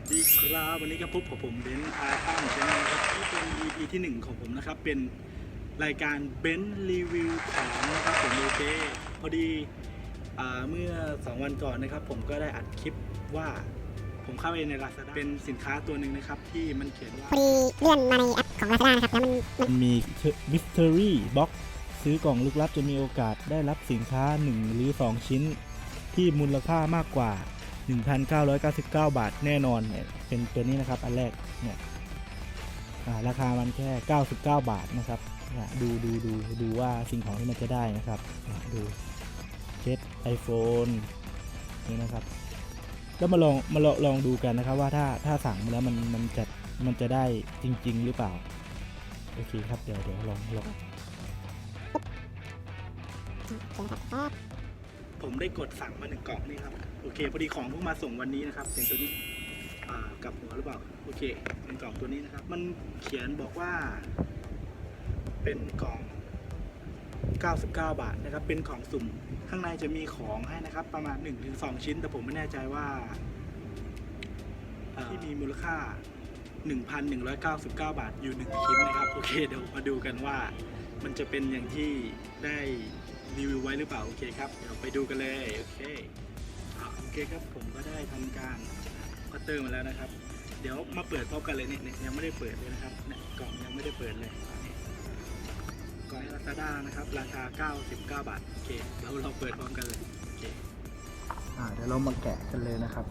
วัสดีครับวันนี้ก็พบกับผมเบนซ์อาร์ตันชาแนลครับที่เป็น EP ที่ 1 ของผมนะครับ เป็นรายการเบนซ์รีวิวของนะครับผมโอเคพอดีอ่าเมื่อ 2 วันก่อนนะครับ ผมก็ได้อัดคลิปว่าผมเข้าไปใน Lazada เป็นสินค้าตัวหนึ่งนะครับที่มันเขียนว่าพอดีเลื่อนมาในแอปของ Lazada นะครับ แล้วมันมันมันมีมิสเ e อรี่บ็อกซื้อกล่องลึกลับจะมีโอกาสได้รับสินค้า 1 หรือ 2 ชิ้น ที่มูลค่ามากกว่า 1,999 บาทแน่นอนเนี่ยเป็นตัวนี้นะครับอันแรกเนี่ยราคามันแค่ 99 บาทนะครับดูดูดูดูว่าสิ่งของที่มันจะได้นะครับดูเช็ด iPhone นี่นะครับแล้วมาลองมาลองลองดูกันนะครับว่าถ้าถ้าสั่งมาแล้วมันมันจะมันจะได้จริง ๆ หรือเปล่า โอเคครับเดี๋ยวเดี๋ยวลองลอง ผมได้กดสั่งมาหนึ่งกล่องนี่ครับโอเคพอดีของเพิ่งมาส่งวันนี้นะครับเป็นตัวนี้อ่ากลับหัวหรือเปล่าโอเคเป็นกล่องตัวนี้นะครับ มันเขียนบอกว่า เป็นกล่อง 99 บาทนะครับ เป็นของสุ่มข้างในจะมีของให้นะครับ ประมาณ 1-2 ชิ้น แต่ผมไม่แน่ใจว่าเอ่อที่มีมูลค่า 1,199 บาทอยู่ 1 ชิ้นนะครับ โอเคเดี๋ยวมาดูกันว่า มันจะเป็นอย่างที่ได้ รีวิวไว้หรือเปล่าโอเคครับเดี๋ยวไปดูกันเลยโอเคอโอเคครับผมก็ได้ทำการคัตเตอร์มาแล้วนะครับ เดี๋ยวมาเปิดพร้อมกันเลยเนี่ยยังไม่ได้เปิดเลยนะครับเนี่ยกล่องยังไม่ได้เปิดเลยกล่องลาซาด้านะครับ ราคา 99 บาทโอเคเดี๋ยวเราเปิดพร้อมกันเลยโอเคอ่าเดี๋ยวเรามาแกะกันเลยนะครับ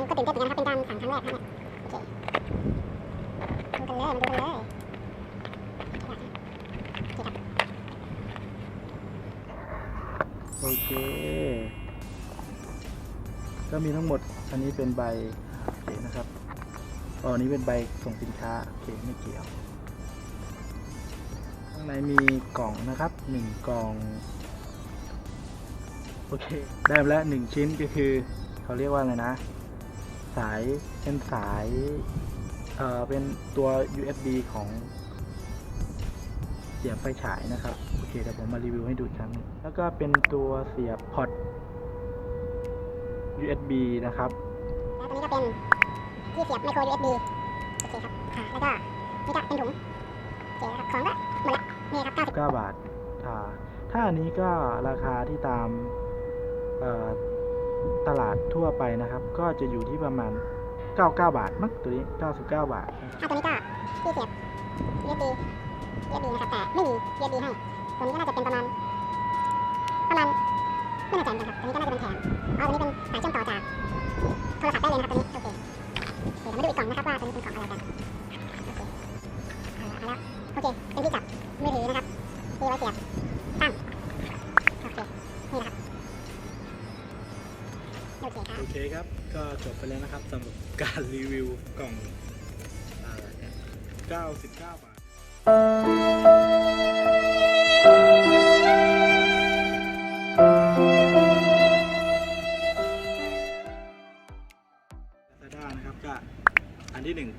นี่ก็ตื่นเต้นเหมือนกันนะครับ เป็นการสั่งครั้งแรกครับเนี่ยโอเคดูกันเลยมาดูกันเลยโอเค ก็มีทั้งหมด อันนี้เป็นใบโอเนะครับอ๋ออันนี้เป็นใบส่งสินค้าโอเคไม่เกี่ยว ข้างในมีกล่องนะครับหนึ่งกล่อง โอเค ได้แล้วหนึ่งชิ้นก็คือ เขาเรียกว่าอะไรนะ สายเป็นสายเอ่อเป็นตัว USB ของเสียบไฟฉายนะครับ โอเคเดี๋ยวผมมารีวิวให้ดูครั้งแล้วก็เป็นตัวเสียบพอร์ต USB นะครับแล้วตัวนี้ก็เป็นที่เสียบไมโคร USB โอเคครับอ่าแล้วก็นี่ก็เป็นถุงโอเคครับของก็หมดละนี่ครับ90 9บาทอ่าถ้าอันนี้ก็ราคาที่ตามเอ่อ ตลาดทั่วไปนะครับ ก็จะอยู่ที่ประมาณ 99 บาทมั้งตัวนี้ 99 บาทนะครับอ่าตัวนี้ก็ที่เสียบ USB USB นะครับแต่ไม่มี USB ให้ตัวนี้ก็น่าจะเป็นประมาณ ประมาณไม่แน่ใจเหมือนกันครับตัวนี้ก็น่าจะเป็นแถมอ๋อตัวนี้เป็นสายเชื่อมต่อจากโทรศัพท์ได้เลยนะครับตัวนี้โอเคเดี๋ยวมาดูอีกกล่องนะครับว่าตัวนี้เป็นกล่องอะไรกัน โอเคครับโอเคครับ ก็จบไปแล้วนะครับสำหรับการรีวิวกล่องอะไรเนี่ย99 บาท Lazada นะครับก็อันที่หนึ่ง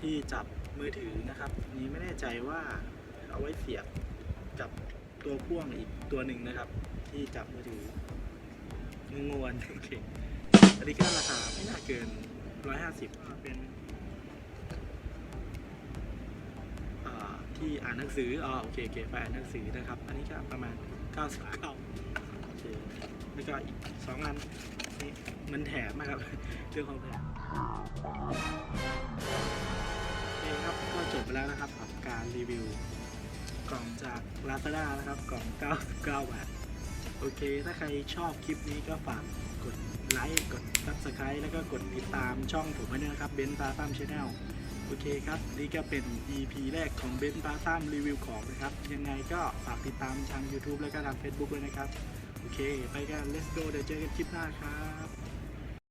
ที่จับมือถือนะครับอันนี้ไม่แน่ใจว่าเอาไว้เสียบกับตัวพ่วงอีกตัวหนึ่งนะครับ ที่จับมือถือ งงวนโอเคอันนี้ก็ราคาไม่น่าเกิน150เป็นอ่าที่อ่านหนังสืออ๋อโอเคโอเคไปอ่านหนังสือนะครับ อันนี้ก็ประมาณ99โอเคแล้วก็อีกสองอันนี่มันแถมนะครับเรื่องของแถมคครับก็จบไปแล้วนะครับกับการรีวิวกล่องจาก Lazada นะครับกล่อง 99 บาท โอเค ถ้าใครชอบคลิปนี้ก็ฝากกดไลค์กด Subscribe แล้วก็กดติดตามช่องผมไว้ด้วยนะครับเบนซ์ปาซัมชาแนลโอเคครับ นี่ก็เป็น EP แรกของเบนซ์ปาซัมรีวิวของนะครับ ยังไงก็ฝากติดตามทาง YouTube แล้วก็ทาง Facebook ด้วยนะครับ โอเค ไปกัน let's go เดี๋ยวเจอกันคลิปหน้าครับ